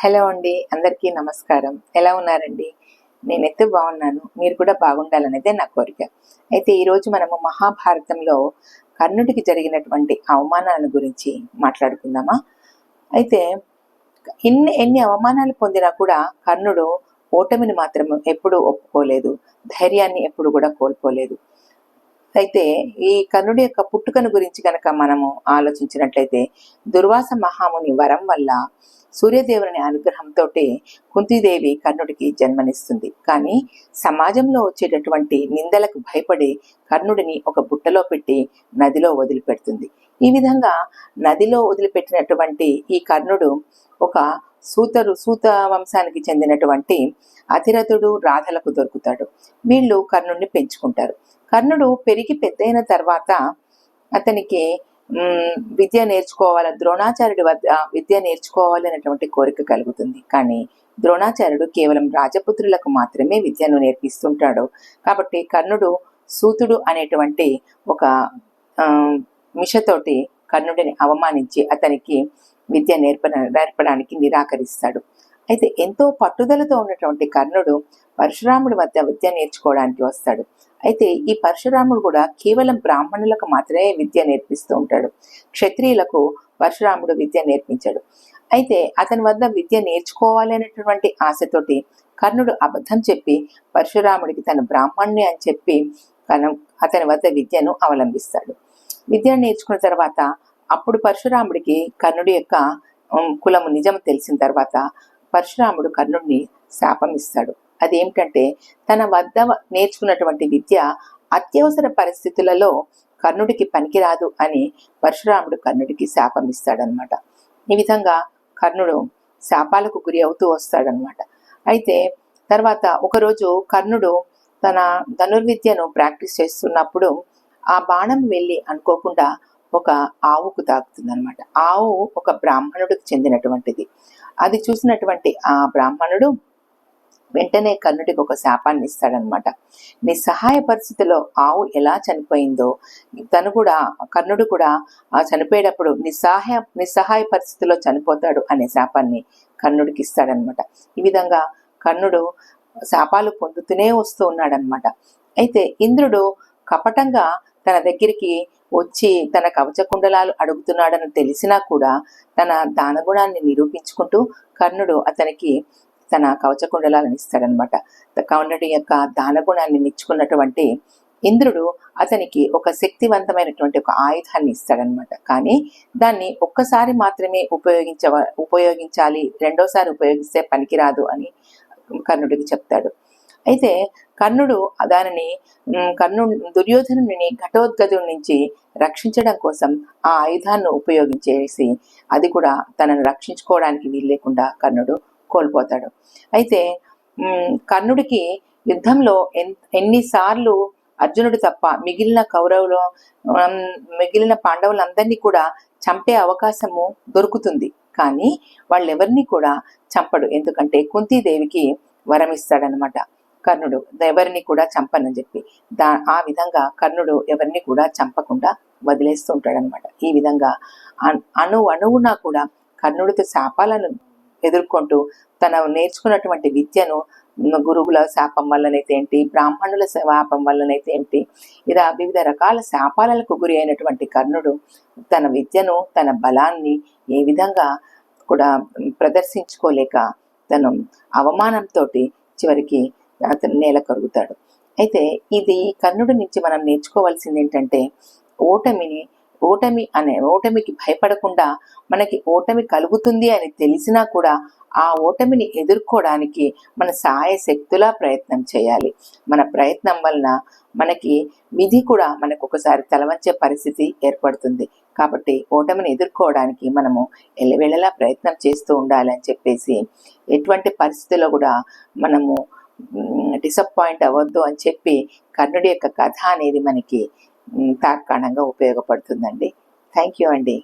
Hello అండి అందరికీ నమస్కారం. ఎలా ఉన్నారండి? నేనైతే బాగున్నాను. మీరు కూడా బాగుండాలనేదే నా కోరిక. అయితే ఈరోజు మనము మహాభారతంలో కర్ణుడికి జరిగినటువంటి అవమానాల గురించి మాట్లాడుకుందామా? అయితే ఎన్ని ఎన్ని అవమానాలు పొందినా కూడా కర్ణుడు ఓటమిని మాత్రం ఎప్పుడూ ఒప్పుకోలేదు. ధైర్యాన్ని ఎప్పుడు కూడా కోల్పోలేదు. అయితే ఈ కర్ణుడి యొక్క పుట్టుకను గురించి కనుక మనము ఆలోచించినట్లయితే దుర్వాస మహాముని వరం వల్ల సూర్యదేవుని అనుగ్రహంతో కుంతిదేవి కర్ణుడికి జన్మనిస్తుంది. కానీ సమాజంలో వచ్చేటటువంటి నిందలకు భయపడి కర్ణుడిని ఒక బుట్టలో పెట్టి నదిలో వదిలిపెడుతుంది. ఈ విధంగా నదిలో వదిలిపెట్టినటువంటి ఈ కర్ణుడు ఒక సూతరు సూత వంశానికి చెందినటువంటి అతిరథుడు రాధలకు దొరుకుతాడు. వీళ్ళు కర్ణుడిని పెంచుకుంటారు. కర్ణుడు పెరిగి పెద్దయిన తర్వాత అతనికి విద్య నేర్చుకోవాలి ద్రోణాచార్యుడి వద్ద విద్య నేర్చుకోవాలి అనేటువంటి కోరిక కలుగుతుంది. కానీ ద్రోణాచార్యుడు కేవలం రాజపుత్రులకు మాత్రమే విద్యను నేర్పిస్తుంటాడు. కాబట్టి కర్ణుడు సూతుడు అనేటువంటి ఒక మిషతోటి కర్ణుడిని అవమానించి అతనికి విద్య నేర్ప నేర్పడానికి నిరాకరిస్తాడు. అయితే ఎంతో పట్టుదలతో ఉన్నటువంటి కర్ణుడు పరశురాముడి వద్ద విద్య నేర్చుకోవడానికి వస్తాడు. అయితే ఈ పరశురాముడు కూడా కేవలం బ్రాహ్మణులకు మాత్రమే విద్య నేర్పిస్తూ ఉంటాడు. క్షత్రియులకు పరశురాముడు విద్య నేర్పించాడు. అయితే అతని వద్ద విద్య నేర్చుకోవాలి అనేటటువంటి ఆశతోటి కర్ణుడు అబద్ధం చెప్పి పరశురాముడికి తన బ్రాహ్మణ్ణి అని చెప్పి తన అతని వద్ద విద్యను అవలంబిస్తాడు. విద్య నేర్చుకున్న తర్వాత అప్పుడు పరశురాముడికి కర్ణుడి యొక్క కులము నిజం తెలిసిన తర్వాత పరశురాముడు కర్ణుడిని శాపం ఇస్తాడు అదేమిటంటే తన వద్ద నేర్చుకున్నటువంటి విద్య అత్యవసర పరిస్థితులలో కర్ణుడికి పనికిరాదు అని పరశురాముడు కర్ణుడికి శాపం ఇస్తాడనమాట ఈ విధంగా కర్ణుడు శాపాలకు గురి అవుతూ వస్తాడనమాట అయితే తర్వాత ఒకరోజు కర్ణుడు తన ధనుర్విద్యను ప్రాక్టీస్ చేస్తున్నప్పుడు ఆ బాణం వెళ్ళి అనుకోకుండా ఒక ఆవుకు తాకుతుంది అనమాట ఆవు ఒక బ్రాహ్మణుడికి చెందినటువంటిది. అది చూసినటువంటి ఆ బ్రాహ్మణుడు వెంటనే కర్ణుడికి ఒక శాపాన్ని ఇస్తాడనమాట నిస్సహాయ పరిస్థితిలో ఆవు ఎలా చనిపోయిందో తను కూడా కర్ణుడు కూడా ఆ చనిపోయేటప్పుడు నిస్సహాయ నిస్సహాయ పరిస్థితిలో చనిపోతాడు అనే శాపాన్ని కర్ణుడికి ఇస్తాడనమాట ఈ విధంగా కర్ణుడు శాపాలు పొందుతూనే వస్తూ ఉన్నాడనమాట అయితే ఇంద్రుడు కపటంగా తన దగ్గరికి వచ్చి తన కవచకుండలాలు అడుగుతున్నాడని తెలిసినా కూడా తన దానగుణాన్ని నిరూపించుకుంటూ కర్ణుడు అతనికి తన కవచకుండలాలను ఇస్తాడనమాట కర్ణుడి యొక్క దానగుణాన్ని మెచ్చుకున్నటువంటి ఇంద్రుడు అతనికి ఒక శక్తివంతమైనటువంటి ఒక ఆయుధాన్ని ఇస్తాడనమాట కానీ దాన్ని ఒక్కసారి మాత్రమే ఉపయోగించ ఉపయోగించాలి రెండోసారి ఉపయోగిస్తే పనికిరాదు అని కర్ణుడికి చెప్తాడు. అయితే కర్ణుడు దానిని కర్ణు దుర్యోధనుని ఘటోద్గతుడి నుంచి రక్షించడం కోసం ఆ ఆయుధాన్ని ఉపయోగించేసి అది కూడా తనను రక్షించుకోవడానికి వీల్లేకుండా కర్ణుడు కోల్పోతాడు. అయితే కర్ణుడికి యుద్ధంలో ఎన్ ఎన్నిసార్లు అర్జునుడు తప్ప మిగిలిన కౌరవులు మిగిలిన పాండవులందరినీ కూడా చంపే అవకాశము దొరుకుతుంది. కానీ వాళ్ళెవరిని కూడా చంపడు. ఎందుకంటే కుంతీదేవికి వరం ఇస్తాడనమాట కర్ణుడు ఎవరిని కూడా చంపనని చెప్పి దా ఆ విధంగా కర్ణుడు ఎవరిని కూడా చంపకుండా వదిలేస్తూ ఉంటాడనమాట ఈ విధంగా అణు అణువునా కూడా కర్ణుడితో శాపాలను ఎదుర్కొంటూ తన నేర్చుకున్నటువంటి విద్యను గురువుల శాపం వల్లనైతే ఏంటి బ్రాహ్మణుల శాపం వల్లనైతే ఏంటి ఇలా వివిధ రకాల శాపాలకు గురి అయినటువంటి కర్ణుడు తన విద్యను తన బలాన్ని ఏ విధంగా కూడా ప్రదర్శించుకోలేక తను అవమానంతో చివరికి అతను నేల కరుగుతాడు. అయితే ఇది కర్ణుడి నుంచి మనం నేర్చుకోవాల్సింది ఏంటంటే ఓటమిని ఓటమి అనే ఓటమికి భయపడకుండా మనకి ఓటమి కలుగుతుంది అని తెలిసినా కూడా ఆ ఓటమిని ఎదుర్కోవడానికి మన సహాయ శక్తులా ప్రయత్నం చేయాలి. మన ప్రయత్నం వలన మనకి విధి కూడా మనకు ఒకసారి తలవంచే పరిస్థితి ఏర్పడుతుంది. కాబట్టి ఓటమిని ఎదుర్కోవడానికి మనము ఎల్లవేళలా ప్రయత్నం చేస్తూ ఉండాలి అని చెప్పేసి ఎటువంటి పరిస్థితుల్లో కూడా మనము డిసప్పాయింట్ అవ్వద్దు అని చెప్పి కర్ణుడి యొక్క కథ అనేది మనకి మ్, తార్కాణంగా ఉపయోగపడుతుందండి. థ్యాంక్ యూ అండి.